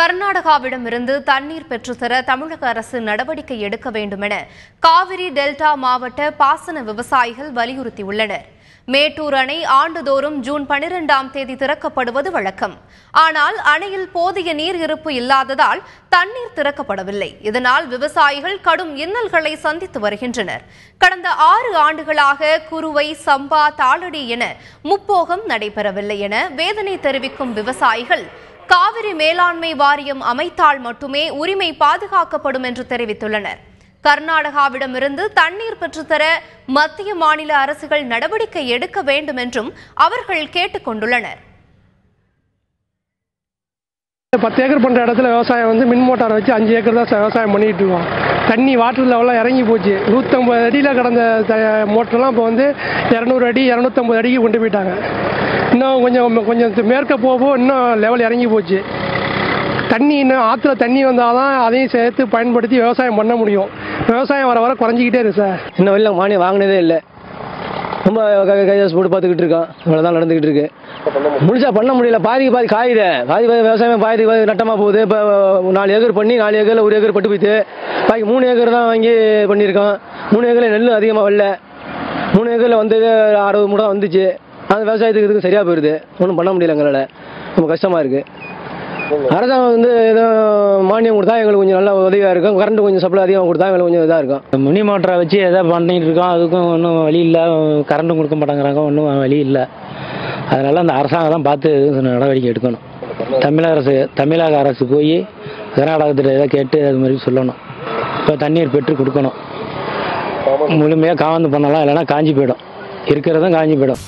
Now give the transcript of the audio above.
கர்நாடகாவிடமிருந்து தண்ணீர் பெற்றுத்தர தமிழக அரசு நடவடிக்கை எடுக்க வேண்டும் என காவிரி டெல்டா மாவட்ட பாசன விவசாயிகள் வலியுறுத்தியுள்ளனர். மேட்டூர் அணை ஆண்டுதோறும் ஜூன் பனிரெண்டாம் தேதி திறக்கப்படுவது வழக்கம். ஆனால் அணையில் போதிய நீர் இருப்பு இல்லாததால் தண்ணீர் திறக்கப்படவில்லை. இதனால் விவசாயிகள் கடும் இன்னல்களை சந்தித்து வருகின்றனர். கடந்த ஆறு ஆண்டுகளாக குறுவை சம்பா தாளடி என முப்போகம் நடைபெறவில்லை என வேதனை தெரிவிக்கும் விவசாயிகள் காவிரி மேலாண்மை வாரியம் அமைத்தால் மட்டுமே உரிமை பாதுகாக்கப்படும் என்று தெரிவித்துள்ளனர். கர்நாடகாவிடமிருந்து தண்ணீர் பெற்றுத்தர மத்திய மாநில அரசுகள் நடவடிக்கை எடுக்க வேண்டும் என்றும் அவர்கள் கேட்டுக் கொண்டுள்ளனர் பத்து ஏக்கர் பண்ணுற இடத்துல விவசாயம் வந்து மின் மோட்டார் வச்சு அஞ்சு ஏக்கர் தான் விவசாயம் பண்ணிட்டு இருக்கோம். தண்ணி வாட்டர் லெவலாம் இறங்கி போச்சு. நூற்றம்பது அடியில் கடந்த த மோட்டர்லாம் இப்போ வந்து இரநூறு அடி இரநூத்தம்பது அடிக்கு கொண்டு போயிட்டாங்க. இன்னும் கொஞ்சம் கொஞ்சம் மேற்க போக போக இன்னும் லெவல் இறங்கி போச்சு. தண்ணி இன்னும் ஆற்றுல தண்ணி வந்தால் தான் அதையும் சேர்த்து பயன்படுத்தி விவசாயம் பண்ண முடியும். விவசாயம் வர வர குறைஞ்சிக்கிட்டே இருக்கு சார். இன்னும் வெளியில் மானியம் வாங்கினதே இல்லை. ரொம்ப கை- கையாசு போட்டு பார்த்துக்கிட்டு இருக்கோம் இவ்வளோதான் நடந்துக்கிட்டு இருக்கு. முடிச்சா பண்ண முடியல. பாதிக்கு பாதி காயுது பாதி பாதி விவசாயம் பாதி பாதி நட்டமாக போகுது. இப்போ நாலு ஏக்கர் பண்ணி நாலு ஏக்கரில் ஒரு ஏக்கர் பட்டு போயிட்டு பாக்கி மூணு ஏக்கர் தான் வாங்கி பண்ணியிருக்கோம் மூணு ஏக்கரில் நெல் அதிகமாக வரல. மூணு ஏக்கரில் வந்து அறுபது மூட்டை வந்துச்சு. அந்த விவசாயத்துக்கு இதுக்கு சரியாக போயிடுது ஒன்றும் பண்ண முடியல எங்களால் ரொம்ப கஷ்டமாக இருக்குது அரசாங்கம் வந்து ஏதோ மானியம் கொடுத்தா எங்களுக்கு கொஞ்சம் நல்ல உதவியாக இருக்கும். கரண்ட் கொஞ்சம் சப்ளை அதிகமாக கொடுத்தா எங்களுக்கு கொஞ்சம் இதாக இருக்கும். மினி மோட்டரை வச்சு எதோ பண்ணிட்டு இருக்கோம். அதுக்கும் ஒன்றும் வழி இல்லை. கரண்ட்டும் கொடுக்க மாட்டேங்கிறாங்க. ஒன்றும் வழி இல்லை. அதனால அந்த அரசாங்கம் தான் பார்த்து நடவடிக்கை எடுக்கணும். தமிழக அரசு தமிழக அரசு போய் கர்நாடகத்தில் ஏதோ கேட்டு அது மாதிரி சொல்லணும். இப்போ தண்ணீர் பெற்று கொடுக்கணும். முழுமையாக காவந்து பண்ணலாம். இல்லைன்னா காஞ்சி போயிடும். இருக்கிறதும் காஞ்சி போயிடும்.